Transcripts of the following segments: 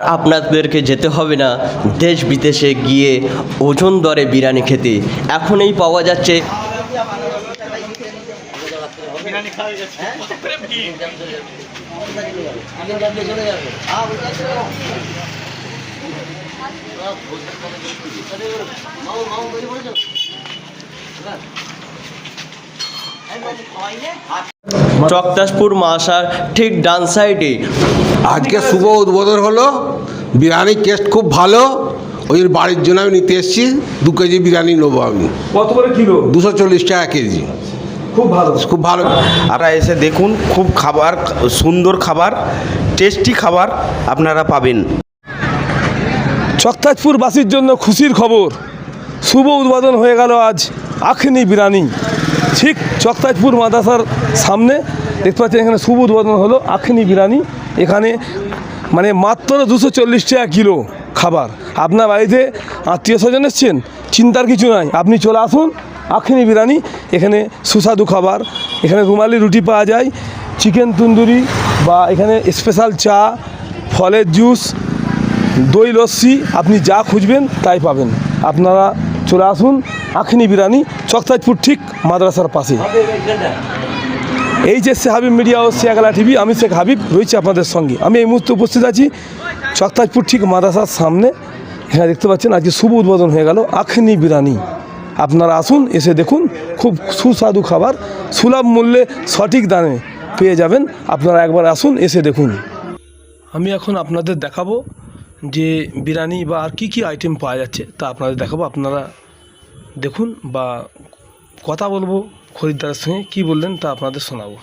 আপনাদেরকে যেতে হবে না। দেশ বিদেশে গিয়ে ওজন দরে বিরিয়ানি খেতে। এখনই পাওয়া যাচ্ছে। চকদাসপুর মাসার ঠিক ডান সাইডে। আজকে শুভ উদ্বোধন হলো। বিরিয়ানির টেস্ট খুব ভালো। ওই বাড়ির জন্য আমি নিতে এসেছি। দু কেজি বিরিয়ানি নেব আমি। কত করে কিলো? দুশো চল্লিশ টাকা কেজি। খুব ভালো। খুব ভালো। আপনারা এসে দেখুন খুব খাবার সুন্দর খাবার টেস্টি খাবার আপনারা পাবেন। চকতাজপুরবাসীর জন্য খুশির খবর। শুভ উদ্বোধন হয়ে গেল আজ আখনি বিরানি ঠিক চকতাজপুর মাদ্রাসার সামনে দেখতে পাচ্ছেন এখানে শুভ উদ্বোধন হলো আখনি বিরানি এখানে মানে মাত্র দুশো চল্লিশ টাকা কিলো খাবার। আপনার বাড়িতে আত্মীয় স্বজন এসছেন? চিন্তার কিছু নাই। আপনি চলে আসুন, আখনি বিরানি এখানে সুস্বাদু খাবার। এখানে রুমালি রুটি পাওয়া যায়, চিকেন তন্দুরি বা এখানে স্পেশাল চা, ফলের জুস দই লস্যি, আপনি যা খুঁজবেন তাই পাবেন। আপনারা চলে আসুন, আখনি বিরানি চকতাজপুর ঠিক মাদ্রাসার পাশে। এই যে হাবিব মিডিয়া ও শেয়াগলা টিভি, আমি শেখ হাবিব, রয়েছে আপনাদের সঙ্গে। আমি এই মুহূর্তে উপস্থিত আছি চকতাজপুর ঠিক মাদ্রাসার সামনে। এখানে দেখতে পাচ্ছেন, আজকে শুভ উদ্বোধন হয়ে গেল আখনি বিরানি আপনারা আসুন, এসে দেখুন, খুব সুস্বাদু খাবার, সুলভ মূল্যে সঠিক দামে পেয়ে যাবেন। আপনারা একবার আসুন, এসে দেখুন। আমি এখন আপনাদের দেখাবো যে বিরিয়ানি বা আর কী কী আইটেম পাওয়া যাচ্ছে তা আপনাদের দেখাবো। আপনারা দেখুন বা কথা বলব খরিদ্দারের সঙ্গে কী বললেন তা আপনাদের শোনাবো।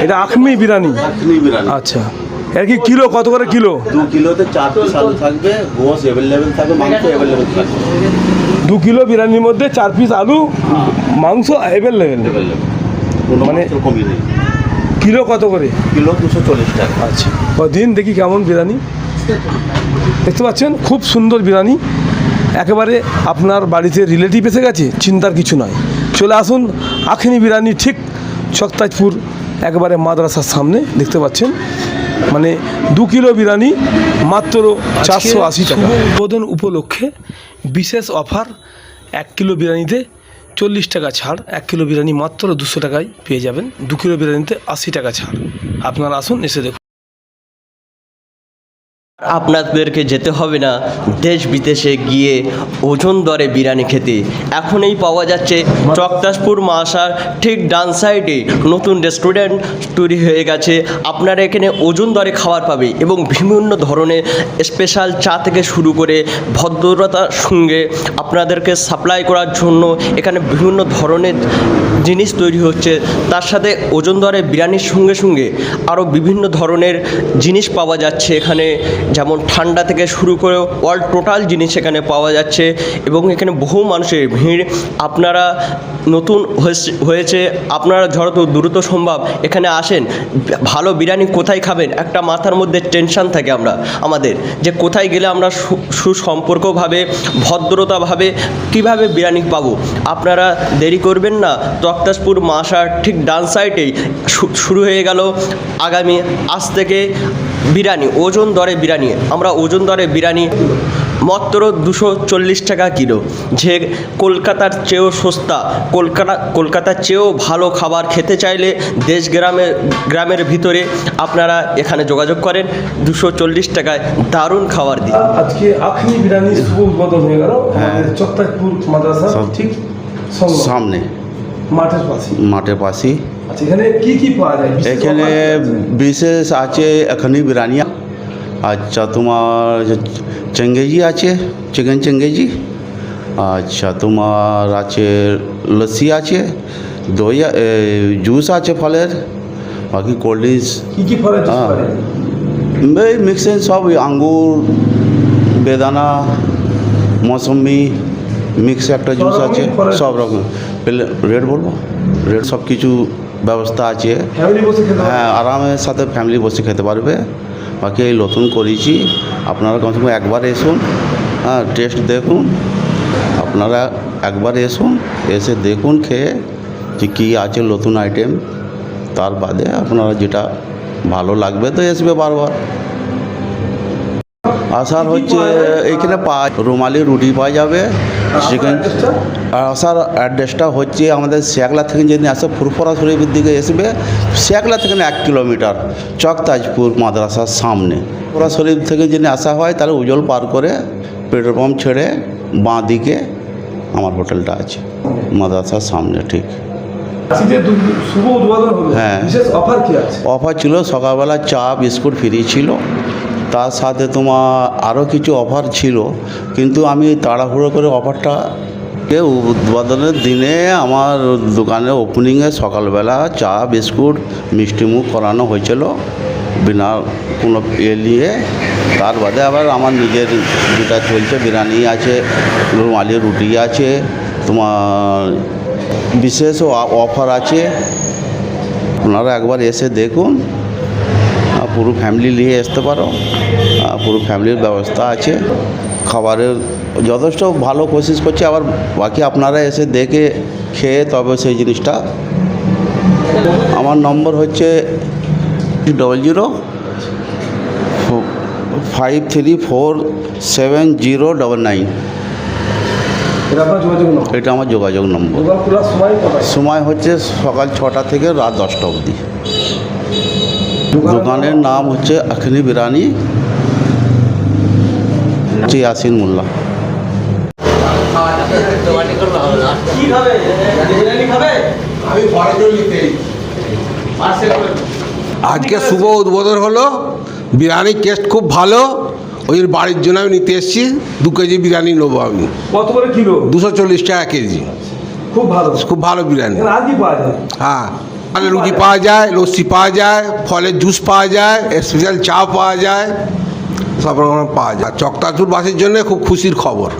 এটা আখমি বিরিয়ানি। আচ্ছা। এর কি কিলো কত করে কিলো? দু কিলোতে চার পিস আলু থাকবে গোস অ্যাভেলেবেল থাকবে মাংস অ্যাভেলেবেল থাকবে। দু কিলো বিরিয়ানির মধ্যে চার পিস আলু মাংস অ্যাভেলেবেল মানে- কিলো কত করে? কিলো দুশো চল্লিশ টাকা। আচ্ছা। দিন দেখি কেমন বিরিয়ানি। দেখতে পাচ্ছেন? খুব সুন্দর বিরিয়ানি। একেবারে আপনার বাড়িতে রিলেটিভ এসে গেছে চিন্তার কিছু নয়। চলে আসুন আখিনি বিরিয়ানি ঠিক চকতাজপুর একেবারে মাদ্রাসার সামনে দেখতে পাচ্ছেন? মানে দু কিলো বিরিয়ানি মাত্র চারশো আশি টাকা। উদ্বোধন উপলক্ষে বিশেষ অফার এক কিলো বিরিয়ানিতে চল্লিশ টাকা ছাড় এক কিলো বিরিয়ানি মাত্র দুশো টাকায় পেয়ে যাবেন। দু কিলো বিরিয়ানিতে আশি টাকা ছাড়। আপনারা আসুন এসে দেখুন। আপনাদেরকে যেতে হবে না। দেশ বিদেশে গিয়ে ওজন দরে বিরিয়ানি খেতে। এখনই পাওয়া যাচ্ছে চকদাসপুর মাসার ঠিক ডান সাইডে নতুন রেস্টুরেন্ট তৈরি হয়ে গেছে। আপনারা এখানে ওজন দরে খাবার পাবে এবং বিভিন্ন ধরনের স্পেশাল চা থেকে শুরু করে ভদ্রতার সঙ্গে আপনাদেরকে সাপ্লাই করার জন্য এখানে বিভিন্ন ধরনের জিনিস তৈরি হচ্ছে। তার সাথে ওজন দরে বিরিয়ানির সঙ্গে সঙ্গে আরও বিভিন্ন ধরনের জিনিস পাওয়া যাচ্ছে এখানে। যেমন ঠান্ডা থেকে শুরু করে অল টোটাল জিনিস এখানে পাওয়া যাচ্ছে এবং এখানে বহু মানুষের ভিড়। আপনারা নতুন হয়েছে- আপনারা যত দ্রুত সম্ভব এখানে আসেন। ভালো বিরিয়ানি কোথায় খাবেন? একটা মাথার মধ্যে টেনশন থাকে আমরা, আমাদের। যে কোথায় গেলে আমরা সুসম্পর্কভাবে, ভদ্রতাভাবে কীভাবে বিরিয়ানি পাবো? আপনারা দেরি করবেন না। তক্তাসপুর মাসার ঠিক ডান সাইডেই শুরু হয়ে গেল। আগামী, আজ থেকে বিরিয়ানি ওজন দরে বিরিয়ানি। আমরা ওজন দরে বিরিয়ানি মাত্র দুশো চল্লিশ টাকা কিলো। যে কলকাতার চেয়েও সস্তা কলকাতা কলকাতার চেয়েও ভালো খাবার খেতে চাইলে দেশ গ্রামের গ্রামের ভিতরে আপনারা এখানে যোগাযোগ করেন দুশো চল্লিশ টাকায় দারুণ খাবার দিন। আজকে আখনি বিরিয়ানি শুভ উদ্বোধন হয়ে গেল। আমাদের মাদ্রাসা ঠিক? সামনে। মাঠের পাশে। মাঠের পাশেই। আচ্ছা এখানে কি কি পাওয়া যায়? বিশেষ এখানে বিশেষ আছে এখানে বিরিয়ানি আচ্ছা তোমার চেঙ্গেজি আছে চিকেন চেঙ্গেজি আচ্ছা তোমার আছে লস্যি আছে দই জুস আছে ফলের বাকি কোল্ড ড্রিঙ্কস। কি কি ফলের হ্যাঁ। এই মিক্সে সব আঙ্গুর বেদানা মৌসম্বি মিক্স একটা জুস আছে সব রকম। পেলে রেট বলব? রেট সব কিছু ব্যবস্থা আছে? হ্যাঁ আরামের সাথে ফ্যামিলি বসে খেতে পারবে। বাকি এই নতুন করেছি। আপনারা কমসে কম একবার এসুন। হ্যাঁ টেস্ট দেখুন। আপনারা একবার এসুন এসে দেখুন খেয়ে যে কী আছে নতুন আইটেম তার বাদে আপনারা যেটা ভালো লাগবে তো আসবে বারবার। আসার হচ্ছে এইখানে পা রুমালি রুটি পাওয়া যাবে চিকেন আর আসার অ্যাড্রেসটা হচ্ছে আমাদের শেখলা থেকে যদি আসে ফুরফরা শরীফের দিকে আসবে শেখলা থেকে এক কিলোমিটার চকতাজপুর মাদ্রাসার সামনে। ফুরফরা শরীফ থেকে যদি আসা হয় তাহলে উজল পার করে পেট্রোল পাম্প ছেড়ে বাঁ দিকে আমার হোটেলটা আছে মাদ্রাসার সামনে ঠিক। হ্যাঁ। অফার অফার ছিল সকালবেলা চা বিস্কুট ফ্রি ছিল। তার সাথে তোমার আরও কিছু অফার ছিল, কিন্তু আমি তাড়াহুড়ো করে অফারটা উদ্বোধনের দিনে আমার দোকানের ওপেনিংয়ে সকালবেলা চা, বিস্কুট মিষ্টিমুখ করানো হয়েছিল, বিনা কোনো ইয়ে নিয়ে। তার বাদে আবার আমার নিজের যেটা চলছে, বিরিয়ানি আছে, রুমালি রুটি আছে, তোমার বিশেষ অফার আছে। আপনারা একবার এসে দেখুন, পুরো ফ্যামিলি নিয়ে আসতে পারো। পুরো ফ্যামিলির ব্যবস্থা আছে খাবারের যথেষ্ট ভালো কোশিশ করছে আবার বাকি আপনারা এসে দেখে খেয়ে তবে সেই জিনিসটা। আমার নম্বর হচ্ছে double zero five three four seven zero double nine এটা আমার যোগাযোগ নম্বর। সময় সময় হচ্ছে সকাল ছটা থেকে রাত দশটা অবধি। দোকানের নাম? হচ্ছে আখনি বিরানি জি ইয়াসিন মোল্লা। আজকে শুভ উদ্বোধন হলো। বিরিয়ানির টেস্ট খুব ভালো। ওই বাড়ির জন্য আমি নিতে এসেছি। দু কেজি বিরিয়ানি নেব আমি। কত করে কিলো? দুশো চল্লিশ টাকা কেজি। খুব ভালো। খুব ভালো বিরিয়ানি। হ্যাঁ মানে রুটি পাওয়া যায় লস্যি পাওয়া যায় ফলের জুস পাওয়া যায় স্পেশাল চা পাওয়া যায়। সব রকম পাওয়া যায়। চকতাচুর বাসের জন্য খুব খুশির খবর।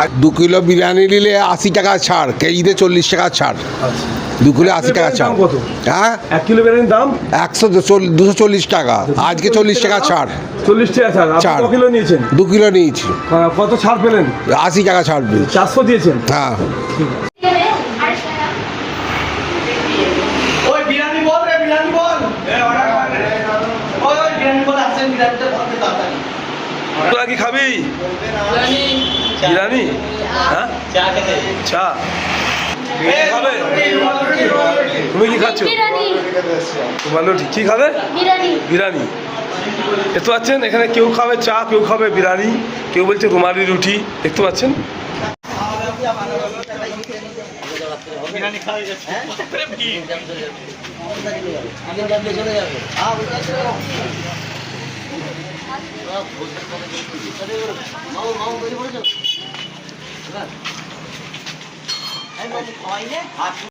আর দু কিলো বিরিয়ানি নিলে আশি টাকা ছাড় কেজিতে চল্লিশ টাকা ছাড়। দু কিলো আশি টাকা ছাড়। হ্যাঁ? এক কিলো বিরিয়ানির দাম? একশো দুশো চল্লিশ টাকা। আজকে চল্লিশ টাকা ছাড়। চল্লিশ টাকা ছাড়। আপনি ছাড়। কিলো নিয়েছেন? দু কিলো নিয়েছি। কত ছাড় পেলেন? আশি টাকা ছাড়বে চারশো দিয়েছেন? হ্যাঁ ওই বিরিয়ানি বল রে বিরিয়ানি বল ওই ওই বিরিয়ানি বল আসেন বিরিয়ানিটা বলতে তাড়াতাড়ি তোরা কি খাবি? বিরিয়ানি হ্যাঁ? চা। তুমি কি খাবে? তুমি কি খাচ্ছ? তোমার রুটি কি খাবে? বিরিয়ানি। দেখতে পাচ্ছেন? এখানে কেউ খাবে চা কেউ খাবে বিরিয়ানি। কেউ বলছে রুমালি রুটি। দেখতে পাচ্ছেন? ভাত